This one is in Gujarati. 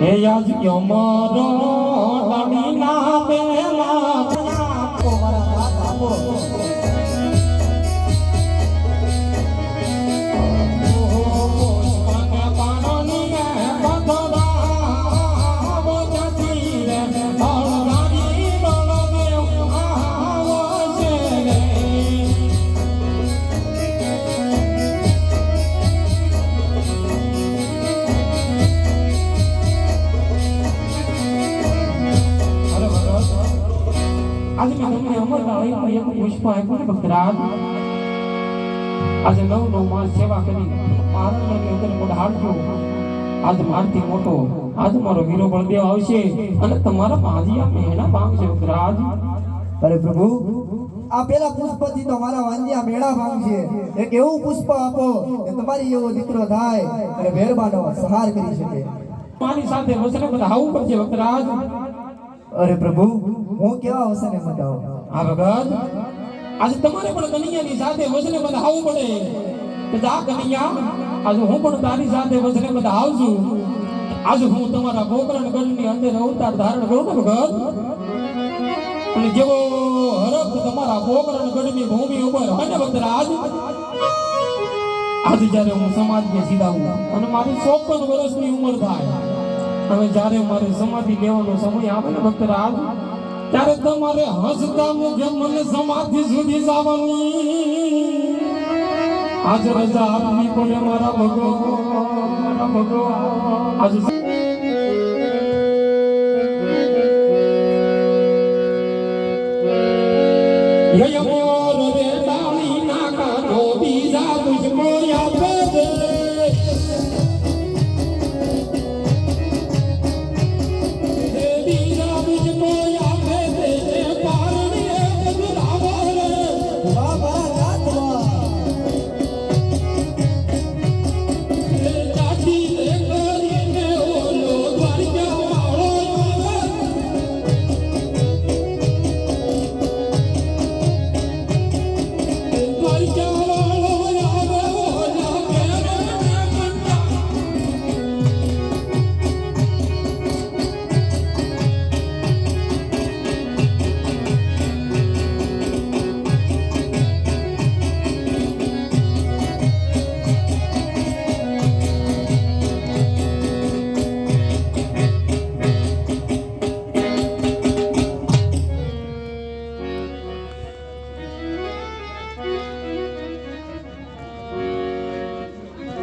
હે યાદ યમરો લાડીના બેલા આપો મારા બાપ આપો આજે મેં તમને અમર લાવી એક પુષ્પ આપ્યું ને ભક્તરાજ આજે નવ નવ માસ સેવા કરી આનંદની અંદર મોઢાડજો આજ મારથી મોટો આજ મારો વીરો બળદેવ આવશે અને તમારા ભાંજિયા મહેણા ભાંગશે ભક્તરાજ અરે પ્રભુ આ પેલા પુષ્પથી તો મારા વાંજિયા મેળા ભાંગશે એક એવું પુષ્પ આપો કે તમારી એવો દીકરો થાય અને મહેરબાનો સહાર કરી શકે મારી સાથે વસને બધા આવું પડશે ભક્તરાજ અરે પ્રભુ, હું કેવા વસને મટાવું આ ભગત આજે તમારે પણ કનૈયાની સાથે વસને બધા આવું પડે. કે જા કનૈયા, આજે હું પણ તારી સાથે વસને બધા છું આજે હું તમારા ગોકરણ ગઢની અંદર અવતાર ધારણ કરું ને ભગત અને જેવો હરખ તમારા ગોકરણ ગઢની ભૂમિ ઉપર અને ભક્તરાજ, આજે જ્યારે હું સમાજને સીધાવું અને મારી ચોપન વર્ષની ઉંમર થાય હવે જ્યારે મારે સમાધિ લેવાનો સમય આવે ને ભક્તરાજ ત્યારે તમારે હસતા મુખે મને સમાધિ સુધી જવાનું. આજ રજા આપવી પડે મારા ભગો મારા ભગો આજ યયમો